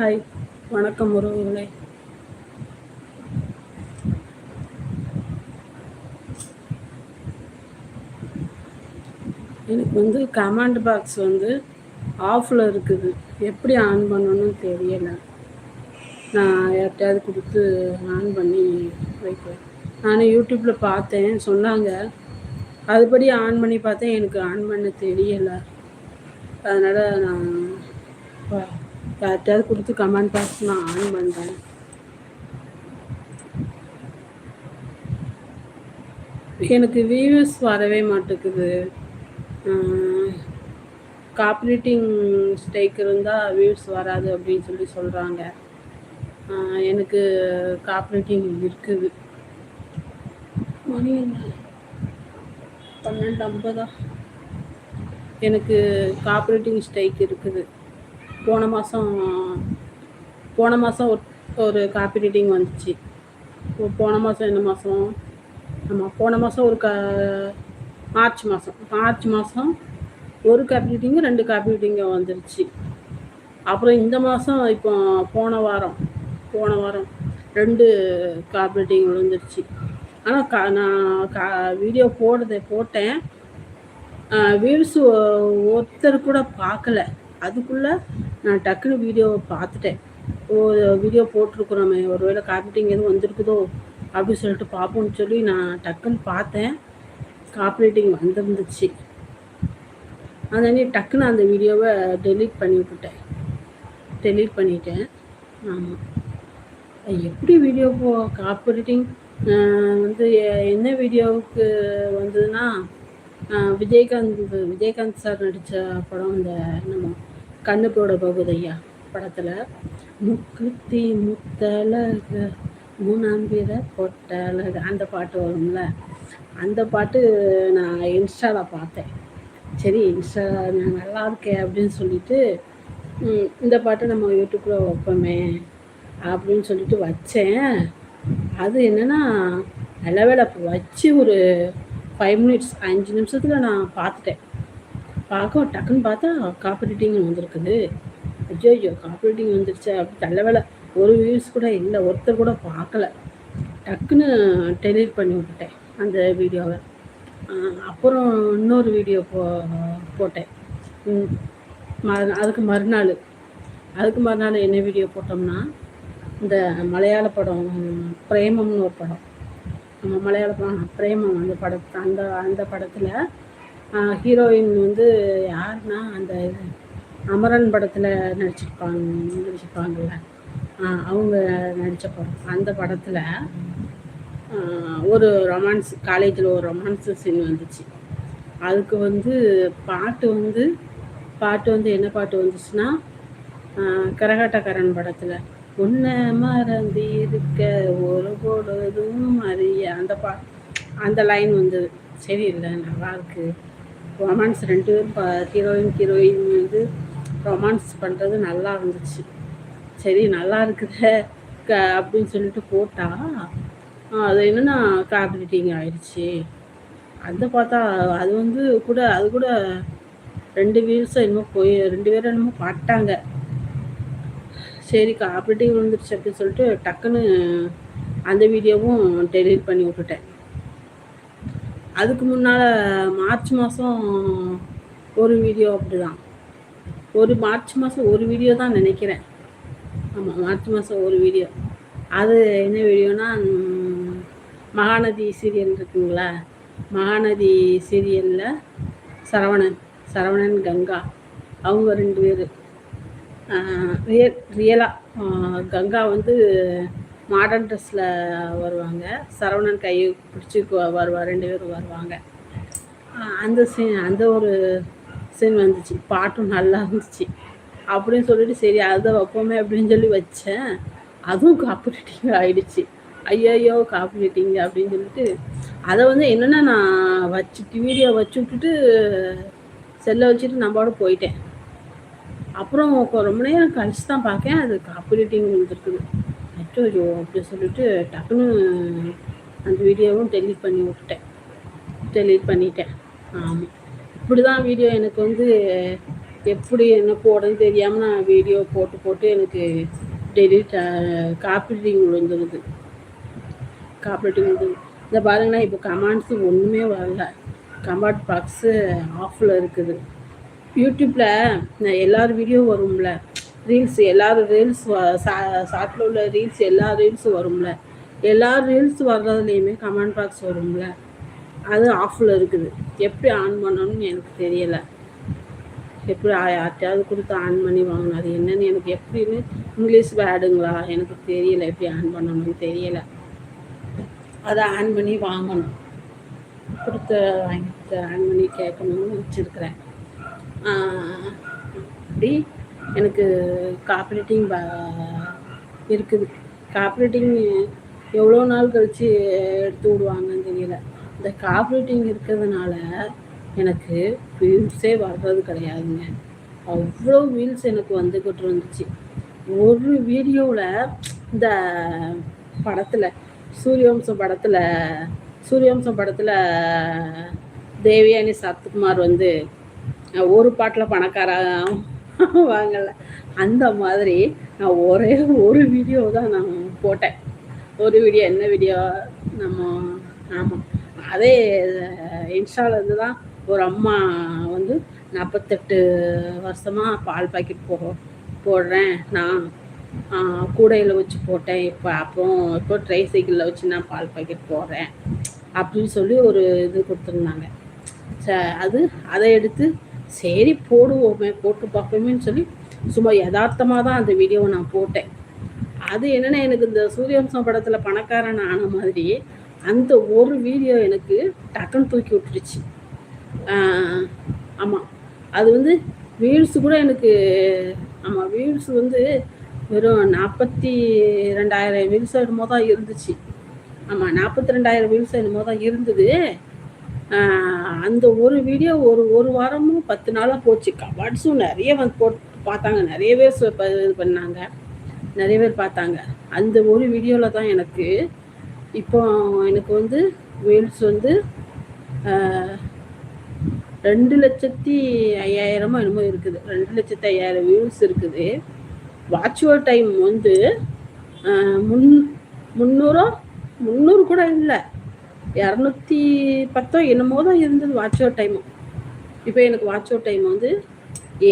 Hi வணக்கம் உறவுகளே. எனக்கு வந்து கமாண்ட் பாக்ஸ் வந்து ஆஃபில் இருக்குது. எப்படி ஆன் பண்ணணும்னு தெரியலை. நான் யார்கிட்டயாவது கொடுத்து ஆன் பண்ணி வைப்பேன் நான் யூடியூப்பில் பார்த்தேன் சொன்னாங்க. அதுபடி ஆன் பண்ணி பார்த்தேன் எனக்கு ஆன் பண்ண தெரியலை. அதனால் நான் யார்கிட்டயாவது கொடுத்து கமெண்ட் பாக்ஸ் நான் ஆன் பண்ணுறேன் எனக்கு வியூஸ் வரவே மாட்டேங்குது. காப்ரேட்டிங் ஸ்டேக் இருந்தால் வியூஸ் வராது அப்படின்னு சொல்லி சொல்கிறாங்க எனக்கு காப்ரேட்டிங் இருக்குது. மணி என்ன பன்னெண்டு ஐம்பதா? எனக்கு காப்ரேட்டிங் ஸ்ட்ரைக் இருக்குது. போன மாதம் போன மாதம் ஒரு காப்பி ரைட்டிங் வந்துச்சு. போன மாதம் என்ன மாதம் ஆமாம் போன மாதம் ஒரு க மார்ச் மாதம் மார்ச் மாதம் ஒரு காப்பி ரைட்டிங்கு ரெண்டு காப்பி ரைட்டிங்க வந்துருச்சு. அப்புறம் இந்த மாதம் இப்போ போன வாரம் போன வாரம் ரெண்டு காப்பி ரீடிங் விழுந்துருச்சு. ஆனால் கா நான் கா வீடியோ போடுறதை போட்டேன். வியூஸ் ஒருத்தர் கூட பார்க்கல. அதுக்குள்ளே நான் டக்குன்னு வீடியோவை பார்த்துட்டேன். ஓ வீடியோ போட்டிருக்குறோமே ஒரு வேளை காப்பிட்டிங் எதுவும் வந்திருக்குதோ அப்படின்னு சொல்லிட்டு பார்ப்போம்னு சொல்லி நான் டக்குன்னு பார்த்தேன். காப்பரேட்டிங் வந்திருந்துச்சு. அதனால டக்குன்னு அந்த வீடியோவை டெலீட் பண்ணி விட்டுட்டேன். டெலீட் பண்ணிட்டேன். ஆமாம் எப்படி வீடியோ போ காப்பரேட்டிங் வந்து என்ன வீடியோவுக்கு வந்ததுன்னா விஜயகாந்த் விஜயகாந்த் சார் நடித்த படம் இந்த நம்ம கண்ணு போட பகுதையா? ஐயா படத்தில். முக்குத்தி முத்தழக மூணாம்பிர பொட்டழக. அந்த பாட்டு வரும்ல? அந்த பாட்டு நான் இன்ஸ்டாவில் பார்த்தேன். சரி இன்ஸ்டா நான் நல்லா இருக்கேன் அப்படின்னு சொல்லிட்டு இந்த பாட்டை நம்ம யூடியூப்பில் வைப்போமே அப்படின்னு சொல்லிட்டு வச்சேன். அது என்னென்னா நல்ல வேலை வச்சு ஒரு ஃபைவ் மினிட்ஸ் அஞ்சு நிமிஷத்தில் நான் பார்த்துட்டேன். பார்க்க டக்குன்னு பார்த்தா காப்பரேட்டிங் வந்திருக்குது. ஐயோ ஐயோ காப்பரேட்டிங் வந்துருச்சு. அப்படி நல்ல வேலை ஒரு வியூஸ் கூட இல்லை. ஒருத்தர் கூட பார்க்கல. டக்குன்னு டெலிட் பண்ணி விட்டுட்டேன் அந்த வீடியோவை. அப்புறம் இன்னொரு வீடியோ போ போட்டேன். அதுக்கு மறுநாள். அதுக்கு மறுநாள் என்ன வீடியோ போட்டோம்னா இந்த மலையாள படம் பிரேமம்னு ஒரு படம். நம்ம மலையாள படம் பிரேமம் அந்த படத்தை அந்த அந்த படத்தில் ஹீரோயின் வந்து யாருன்னா அந்த அமரன் படத்தில் நடிச்சிருப்பாங்க நடிச்சிருப்பாங்கள்ல அவங்க நடித்த படம். அந்த படத்தில் ஒரு ரொமான்ஸ் காலேஜில் ஒரு ரொமான்ஸ் சீன் வந்துச்சு. அதுக்கு வந்து பாட்டு வந்து பாட்டு வந்து என்ன பாட்டு வந்துச்சுன்னா கரகாட்டக்காரன் படத்தில் உன்னை மறந்து இருக்க ஒரு பொழுதும் அறிய அந்த பா அந்த லைன் வந்து சரி இல்லை நல்லா இருக்குது ரொமான்ஸ் ரெண்டு பேரும் ஹீரோயின் ஹீரோயின் வந்து ரொமான்ஸ் பண்ணுறது நல்லா இருந்துச்சு. சரி நல்லா இருக்குது க அப்படின்னு சொல்லிட்டு போட்டால் அது என்னென்னா காப்பிரிட்டிங் ஆயிடுச்சு. அந்த பார்த்தா அது வந்து கூட அது கூட ரெண்டு வீல்ஸும் என்னமோ போய் ரெண்டு பேரும் என்னமோ பாட்டாங்க சரி காப்பிட்டிங் விழுந்துருச்சு அப்படின்னு சொல்லிட்டு டக்குன்னு அந்த வீடியோவும் டெலிட் பண்ணி விட்டுட்டேன். அதுக்கு முன்னால் மார்ச் மாதம் ஒரு வீடியோ அப்படி தான் ஒரு மார்ச் மாதம் ஒரு வீடியோ தான் நினைக்கிறேன். ஆமாம் மார்ச் மாதம் ஒரு வீடியோ அது என்ன வீடியோனா மகாநதி சீரியல் இருக்குங்களா? மகாநதி சீரியலில் சரவணன் சரவணன் கங்கா அவங்க ரெண்டு பேர். ரியல் ரியலாக கங்கா வந்து மாடர்ன் ட்ரெஸ்ஸில் வருவாங்க. சரவணன் கையை பிடிச்சி வருவார் ரெண்டு பேரும் வருவாங்க. அந்த சீன் அந்த ஒரு சீன் வந்துச்சு. பாட்டும் நல்லா இருந்துச்சு. அப்படின்னு சொல்லிட்டு சரி அதை வைப்போமே அப்படின்னு சொல்லி வச்சேன். அதுவும் காப்பிரைட்டிங் ஆகிடுச்சு ஐயோ காப்பிரைட்டிங் அப்படின்னு சொல்லிட்டு அதை வந்து என்னென்னா நான் வச்சுட்டு வீடியோ வச்சு விட்டுட்டு செல்லை வச்சுட்டு நம்மளோட போயிட்டேன். அப்புறம் ரொம்ப நேரம் கழிச்சு தான் பார்க்கேன். அது காப்பிரைட்டிங் வந்துருக்குது அச்சோ அப்படி சொல்லிட்டு டக்குன்னு அந்த வீடியோவும் டெலிட் பண்ணி விட்டுட்டேன். டெலிட் பண்ணிட்டேன். ஆமாம் இப்படி தான் வீடியோ எனக்கு வந்து எப்படி என்ன போடன்னு தெரியாமல் நான் வீடியோ போட்டு போட்டு எனக்கு டெலிட் காப்பிரைட்டிங் விழுந்துருது. காப்பிரைட்டிங் விழுந்துருது. இந்த பாருங்கன்னா இப்போ கமெண்ட்ஸு ஒன்றுமே வரல. கமெண்ட் பாக்ஸு ஆஃபில் இருக்குது. யூடியூப்பில் எல்லார் வீடியோ வரும்ல. ரீல்ஸ் எல்லாரும் ரீல்ஸ் ஷார்ட்டில் உள்ள ரீல்ஸ் எல்லா ரீல்ஸும் வரும்ல. எல்லா ரீல்ஸ் வர்றதுலேயுமே கமெண்ட் பாக்ஸ் வரும்ல. அது ஆஃபில் இருக்குது. எப்படி ஆன் பண்ணணும்னு எனக்கு தெரியலை. எப்படி யார்ட்டையாவது கொடுத்து ஆன் பண்ணி வாங்கணும். அது என்னன்னு எனக்கு எப்படின்னு இங்கிலீஷ் வேர்டுங்களா எனக்கு தெரியலை எப்படி ஆன் பண்ணணும்னு தெரியலை. அதை ஆன் பண்ணி வாங்கணும். கொடுத்த வாங்கி ஆன் பண்ணி கேட்கணும்னு வச்சுருக்குறேன். அப்படி எனக்கு காப்பரேட்டிங் இருக்குது. காப்பரேட்டிங் எவ்வளோ நாள் கழித்து எடுத்து விடுவாங்கன்னு தெரியல. இந்த காப்பரேட்டிங் இருக்கிறதுனால எனக்கு வீல்ஸே வர்றது கிடையாதுங்க. அவ்வளோ வீல்ஸ் எனக்கு வந்துக்கிட்டு இருந்துச்சு ஒரு வீடியோவில் இந்த படத்தில் சூரியவம்சம் படத்தில் சூரியவம்சம் படத்தில் தேவியானி சத்குமார் வந்து ஒரு பாட்டில் பணக்காரன் வாங்கலை. அந்த மாதிரி நான் ஒரே ஒரு வீடியோ தான் நான் போட்டேன். ஒரு வீடியோ என்ன வீடியோ நம்ம ஆமாம் அதே இன்ஸ்டாலேருந்து தான் ஒரு அம்மா வந்து நாற்பத்தெட்டு வருஷமாக பால் பாக்கெட் போ போடுறேன். நான் கூடையில் வச்சு போட்டேன். இப்போ அப்புறம் இப்போ ட்ரை சைக்கிளில் வச்சு நான் பால் பாக்கெட் போடுறேன். அப்படின்னு சொல்லி ஒரு இது கொடுத்துருந்தாங்க. ச அது அதை எடுத்து சரி போடுவோமே போட்டு பார்ப்போமேன்னு சொல்லி சும்மா யதார்த்தமாக தான் அந்த வீடியோவை நான் போட்டேன். அது என்னென்னா எனக்கு இந்த சூரியவம்சம் படத்தில் பணக்காரன் ஆன மாதிரி அந்த ஒரு வீடியோ எனக்கு டக்குன்னு தூக்கி விட்டுருச்சு ஆமாம் அது வந்து வீல்ஸ் கூட எனக்கு ஆமாம் வீல்ஸ் வந்து வெறும் நாற்பத்தி ரெண்டாயிரம் வீல்ஸ் என்னமோ தான் இருந்துச்சு. ஆமாம் நாற்பத்தி ரெண்டாயிரம் வீல்ஸ் என்னமோ தான் இருந்தது. அந்த ஒரு வீடியோ ஒரு ஒரு வாரமும் பத்து நாளாக போச்சு. கவாட்ஸும் நிறைய வந்து போட்டு பார்த்தாங்க. நிறைய பேர் இது பண்ணாங்க. நிறைய பேர் பார்த்தாங்க. அந்த ஒரு வீடியோவில் தான் எனக்கு இப்போ எனக்கு வந்து வீல்ஸ் வந்து ரெண்டு லட்சத்தி ஐயாயிரமோ என்னமோ இருக்குது. ரெண்டு லட்சத்தி ஐயாயிரம் வியூஸ் இருக்குது. வாட்சுவல் டைம் வந்து முன் முந்நூறோ முந்நூறு கூட இல்லை. இரநூத்தி பத்தோ என்னமோ தான் இருந்தது வாட்ச் டைமும் இப்போ எனக்கு வாட்ச் டைம் வந்து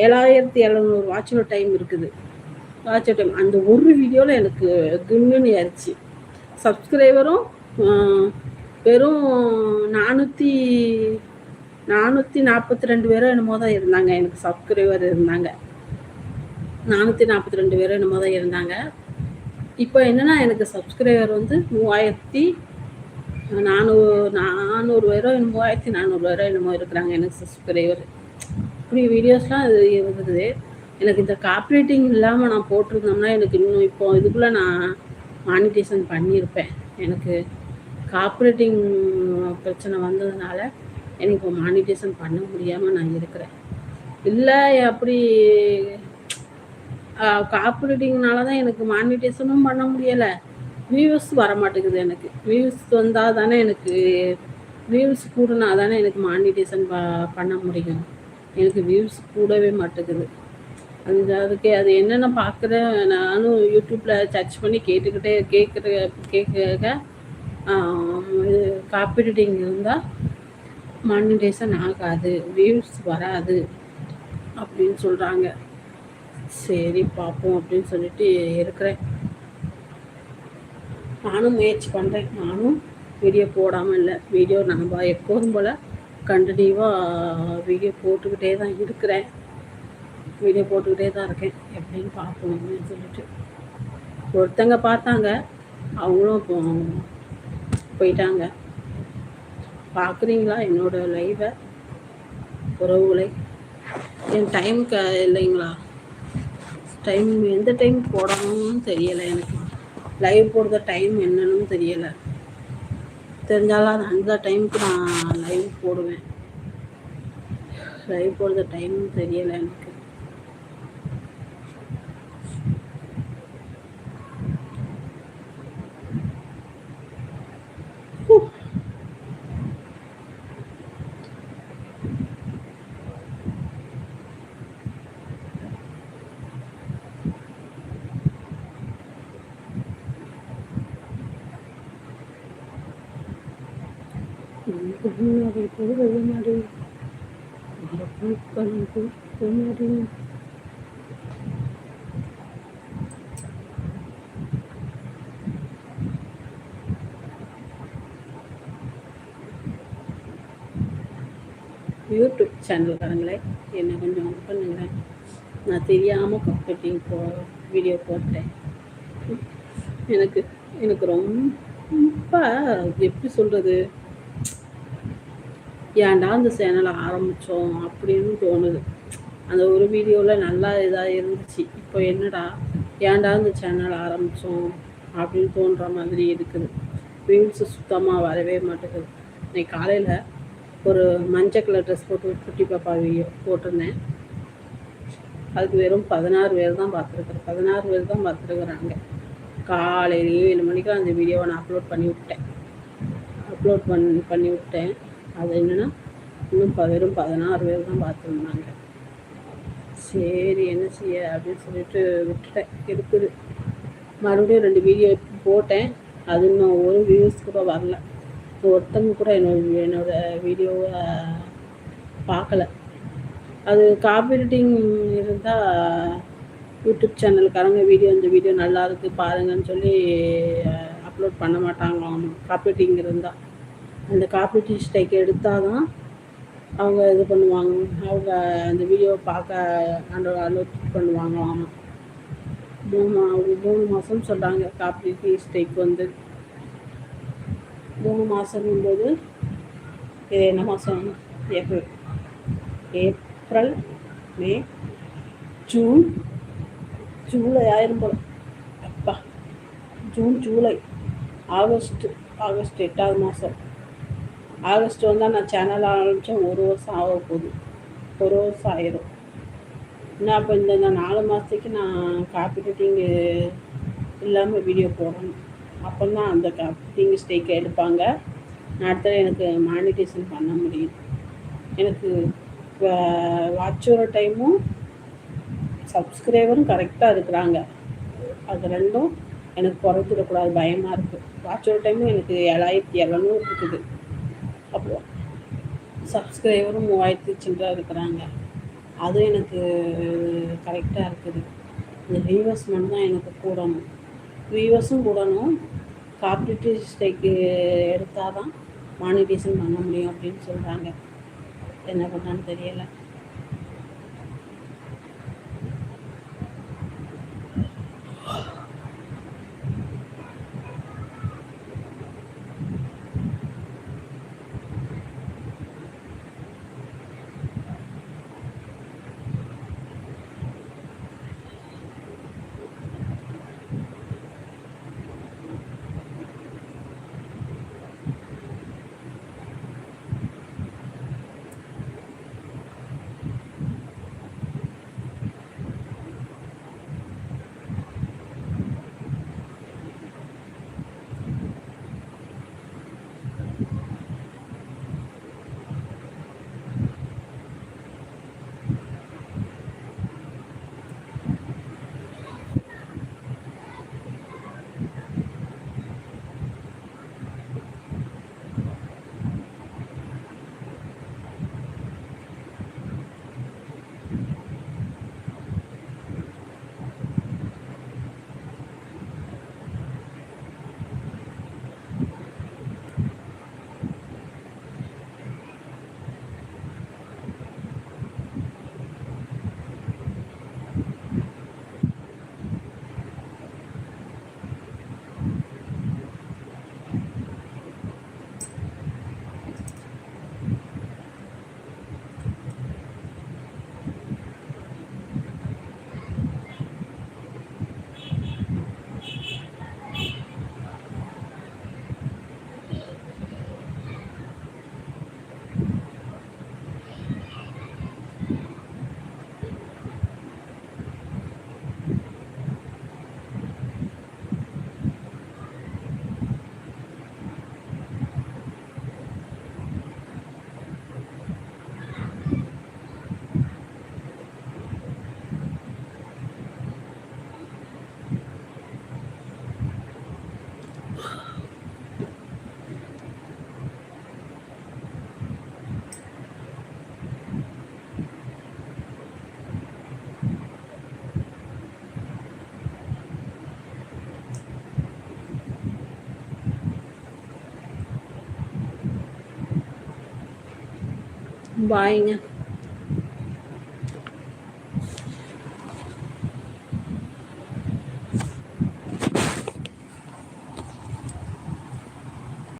ஏழாயிரத்தி எழுநூறு வாட்ச் டைம் இருக்குது. வாட்ச் டைம் அந்த ஒரு வீடியோவில் எனக்கு குன்னுன்னு ஆயிடுச்சு சப்ஸ்கிரைபரும் வெறும் நானூற்றி நானூற்றி நாற்பத்தி ரெண்டு பேரும் என்னமோ தான் இருந்தாங்க. எனக்கு சப்ஸ்கிரைபர் இருந்தாங்க. நானூற்றி நாற்பத்தி ரெண்டு பேரும் என்னமோ தான் இருந்தாங்க. இப்போ என்னென்னா எனக்கு சப்ஸ்கிரைபர் வந்து மூவாயிரத்தி நானூறு நானூறு பேரோ மூவாயிரத்தி நானூறு பேரோ என்னமோ இருக்கிறாங்க எனக்கு சப்ஸ்கிரைபர் இப்படி வீடியோஸ்லாம் இது இருக்குது எனக்கு இந்த காப்ரேட்டிங் இல்லாமல் நான் போட்டிருந்தோம்னா எனக்கு இன்னும் இப்போ இதுக்குள்ளே நான் மானிட்டேஷன் பண்ணியிருப்பேன். எனக்கு காப்ரேட்டிங் பிரச்சனை வந்ததுனால எனக்கு இப்போ மானிட்டேஷன் பண்ண முடியாமல் நான் இருக்கிறேன். இல்லை அப்படி காப்ரேட்டிங்னால தான் எனக்கு மானிட்டேஷனும் பண்ண முடியலை. வியூஸ் வர மாட்டேங்குது எனக்கு. வியூஸ் வந்தால் தானே எனக்கு வியூஸ் கூடனா தானே எனக்கு மானிட்டேஷன் ப பண்ண முடியும். எனக்கு வியூஸ் கூடவே மாட்டேங்குது. அந்த அதுக்கு அது என்னென்ன பார்க்குறேன் நானும் யூடியூப்பில் சர்ச் பண்ணி கேட்டுக்கிட்டே கேட்குற கேட்க இது காப்பி இருந்தால் மானிட்டேஷன் ஆகாது வியூஸ் வராது அப்படின்னு சொல்கிறாங்க சரி பார்ப்போம் அப்படின்னு சொல்லிட்டு இருக்கிறேன். நானும் முயற்சி பண்ணுறேன் நானும் வீடியோ போடாமல் இல்லை. வீடியோ நம்ம எப்போதும் போல் கண்டினியூவாக வீடியோ போட்டுக்கிட்டே தான் இருக்கிறேன். வீடியோ போட்டுக்கிட்டே தான் இருக்கேன். எப்படின்னு பார்ப்போம் அப்படின்னு சொல்லிட்டு. ஒருத்தங்க பார்த்தாங்க. அவங்களும் இப்போ போயிட்டாங்க. பார்க்குறீங்களா என்னோடய லைவை உறவுகளை? என் டைம் க இல்லைங்களா? டைம் எந்த டைம் போடணும்னு தெரியலை எனக்கு. லைவ் போடுற டைம் என்னன்னு தெரியலை. தெரிஞ்சாலும் அந்த டைமுக்கு நான் லைவ் போடுவேன். லைவ் போடுற டைம் தெரியலை எனக்கு. முன்னாடி போவது மாடி பூக்களும் பூக்குமடி யூடியூப் சேனல்காரங்களே என்னை கொஞ்சம் இது பண்ணுங்களேன். நான் தெரியாமல் கம்ப்யூட்டிங் போ வீடியோ போட்டேன். எனக்கு எனக்கு ரொம்ப எப்படி சொல்கிறது ஏன்டா அந்த சேனலை ஆரம்பித்தோம் அப்படின்னு தோணுது. அந்த ஒரு வீடியோவில் நல்லா இதாக இருந்துச்சு. இப்போ என்னடா? ஏன்டா அந்த சேனல் ஆரம்பித்தோம் அப்படின்னு தோன்ற மாதிரி இருக்குது. வியூஸு சுத்தமாக வரவே மாட்டேங்குது. இன்னைக்கு காலையில் ஒரு மஞ்சள் கலர் ட்ரெஸ் போட்டு குட்டி பாப்பா வீடியோ போட்டிருந்தேன். அதுக்கு வெறும் பதினாறு பேர் தான் பார்த்துருக்குறேன் பதினாறு பேர் தான் பார்த்துருக்குறாங்க. காலையில் ஏழு மணிக்கு அந்த வீடியோவை நான் அப்லோட் பண்ணி விட்டேன். அப்லோட் பண் பண்ணி விட்டேன். அது என்னென்னா இன்னும் வெறும் பதினாறு பேர் தான் பார்த்துருந்தாங்க சரி என்ன செய்ய? அப்படின்னு சொல்லிட்டு விட்டுட்டேன். இருக்குது. மறுபடியும் ரெண்டு வீடியோ போட்டேன். அது இன்னும் ஒரு வியூஸ் கூட வரல. ஒருத்தவங்க கூட என்னோட என்னோடய வீடியோவை பார்க்கல அது காப்பிரைட்டிங் இருந்தால் யூடியூப் சேனலுக்காரங்க வீடியோ இந்த வீடியோ நல்லா இருக்குது பாருங்கன்னு சொல்லி அப்லோட் பண்ண மாட்டாங்களாம். காப்பிரைட்டிங் இருந்தால் அந்த காப்பி ஸ்டைக் எடுத்தால் தான் அவங்க இது பண்ணுவாங்க. அவங்க அந்த வீடியோவை பார்க்க அந்த அலோட் பண்ணுவாங்களாம் மூணு மூணு மாதம் சொல்கிறாங்க காப்பி ஸ்டைக் வந்து. மூணு மாதங்கும்போது இது என்ன மாதம் April. April May June July ஆயிரம் போல். அப்பா. June July. ஆகஸ்ட் ஆகஸ்ட் எட்டாவது மாதம் ஆகஸ்ட் வந்தால் நான் சேனல் ஆரம்பித்தேன். ஒரு வருஷம் ஆக போகுது. ஒரு வருஷம் ஆயிரும். நான் அப்போ இந்த நாலு மாதத்துக்கு நான் காப்பி இல்லாமல் வீடியோ போடணும். அப்போ தான் அந்த காப்பிங் ஸ்டேக்கை எடுப்பாங்க. அடுத்தது எனக்கு மானிட்டேஷன் பண்ண முடியும். எனக்கு வாட்சோட டைமும் சப்ஸ்கிரைபரும் கரெக்டாக இருக்கிறாங்க. அது ரெண்டும் எனக்கு குறைஞ்சிடக்கூடாது. பயமாக இருக்குது வாட்சோட டைமும் எனக்கு ஏழாயிரத்தி இரநூறு இருக்குது. அப்புறம் சப்ஸ்கிரைபரும் மூவாயிரத்தி சில்லற இருக்கிறாங்க. அதுவும் எனக்கு கரெக்டாக இருக்குது. இந்த வியூவர்ஸ் மட்டும் தான் எனக்கு கூடணும். வியூவர்ஸும் கூடணும். காப்பரேட்டிவ் ஸ்டேக்கு எடுத்தால் தான் மானிட்டேஷன் பண்ண முடியும் அப்படின்னு சொல்கிறாங்க என்ன பண்ணான்னு தெரியலை. Bainha.